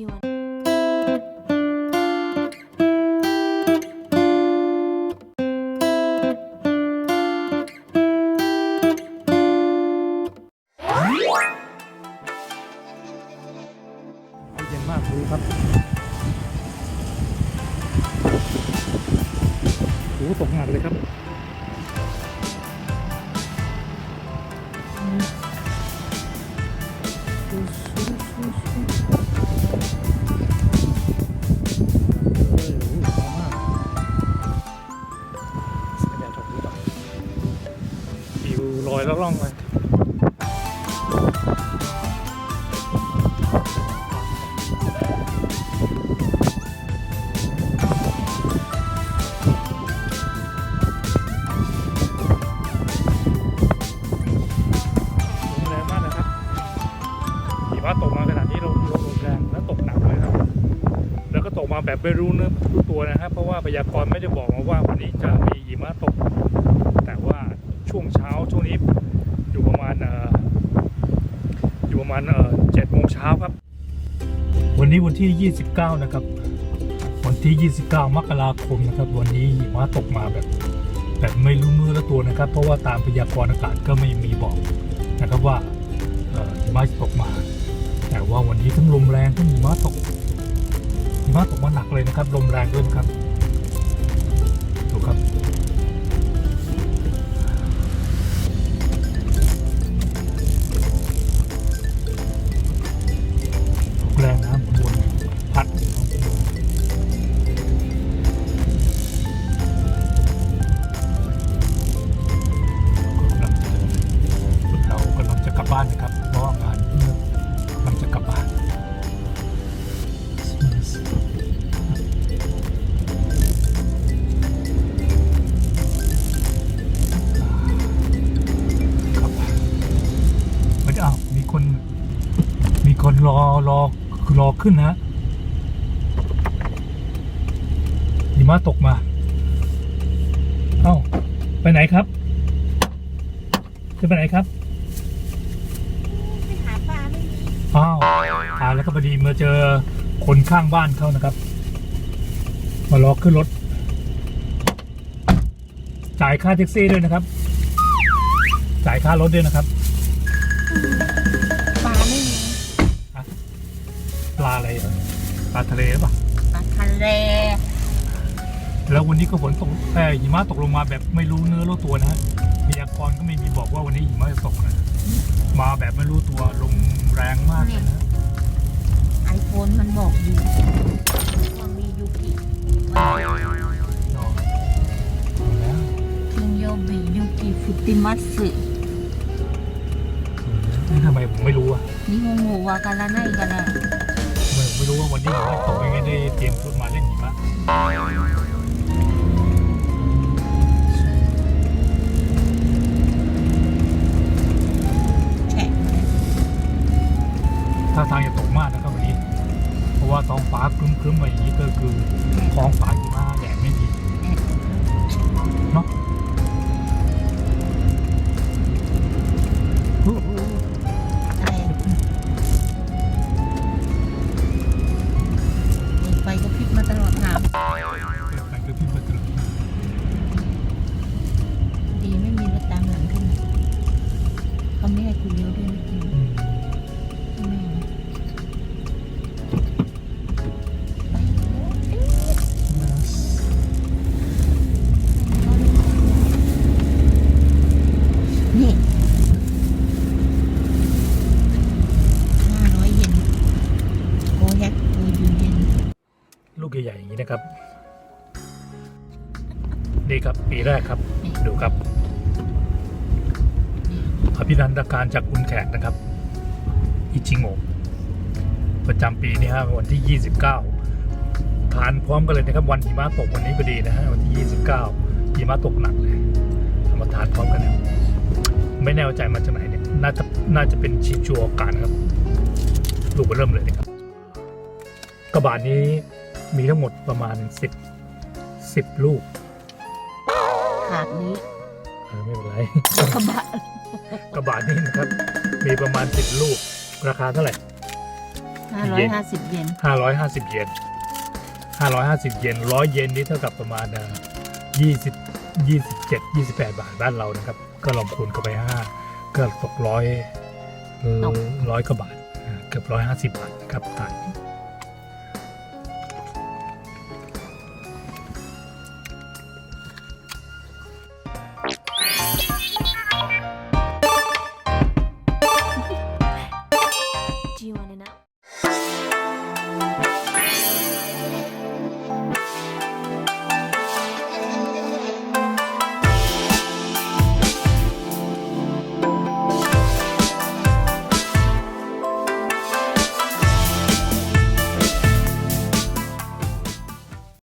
જીવન ครับโอ้ตกหนักเลยครับ วลอยแล้วล่องไปลมแรงมากนะครับหิมะตกมาขนาดนี้ลมลมแรงและตกหนักเลยครับ แล้วก็ตกมาแบบไม่รู้เนื้อรู้ตัวนะครับ เพราะว่าพยากรณ์ไม่ได้บอกมาว่าวันนี้จะมีหิมะตก แต่ว่าช่วงเช้าช่วงนี้อยู่ประมาณเอ่ออยู่ประมาณเอ่อเจ็ดโมงเช้าครับ วันนี้วันที่ 29 นะครับ วันที่ 29 มกราคมนะครับ วันนี้หิมะตกมาแบบ แบบไม่รู้มือรู้ตัวนะครับ เพราะว่าตามพยากรณ์อากาศก็ไม่มีบอกนะครับว่าหิมะจะตกมา แต่ว่าวันนี้ทั้งลมแรงทั้งหิมะตกหิมะตกมาหนักเลยนะครับ ลมแรงด้วยครับ รอรอคือรอขึ้นนะหิมะตกมา เอ้า ไปไหนครับ จะไปไหนครับไปหาปลาไม่มีอ้าวอ่าแล้วก็พอดีมาเจอคนข้างบ้านเขานะครับ มารอขึ้นรถ จ่ายค่าแท็กซี่ด้วยนะครับ จ่ายค่ารถด้วยนะครับ ปลาอะไรอะปลาทะเลหรือเปล่าปลาทะเลแล้ววันนี้ก็ฝนตกแต่หิมะตกลงมาแบบไม่รู้เนื้อรู้ตัวนะฮะพยากรณ์ก็ไม่มีบอกว่าวันนี้หิมะจะตกนะมาแบบไม่รู้ตัวลมแรงมากเลยนะไอโฟนมันบอกอยู่ว่ามียูกิเนาะเอาแล้วคิงโยบิยูกิฟุติมัตสึนี่ทำไมผมไม่รู้อะนิโมโมวาการาไนกันนะทำ ไมผมไม่รู้ว่าวันนี้หิมะตกยังไงได้เตรียมชุดมาเล่นหิมะแฉะเลยถ้าทางจะตกมากนะครับวันนี้ เพราะว่าท้องฟ้าครึ้มๆมาอย่างนี้ นี่ครับปีแรกครับ ดูครับอภินันทการจากคุณแขกนะครับ อิจิโงะประจำปีนี้ฮะวันที่ 29 ทานพร้อมกันเลยนะครับ วันหิมะตกวันนี้พอดีนะฮะวันที่ 29หิมะตกหนักเลยเอามาทานพร้อมกันนะไม่แน่ใจมาจากไหนเนี่ยน่าจะน่าจะเป็นชิจูโอกานะครับลูกเริ่มเลยนะครับ กระบะนี้มีทั้งหมดประมาณ 10 10 ลูก ขาดนี้เออไม่เป็นไร กระบะกระบะนี้นะครับ มีประมาณ 10 ลูก ราคาเท่าไหร่ ห้าร้อยห้าสิบเยน550 เยน 550 เยน100เยนนี่เท่ากับประมาณเอ่อ20 27 28 บาทบ้านเรานะครับ ก็ลองคูณเข้าไป 5 ก็ตกร้อยร้อยกว่าบาทอ่าเกือบ150 บาทนะครับต่าง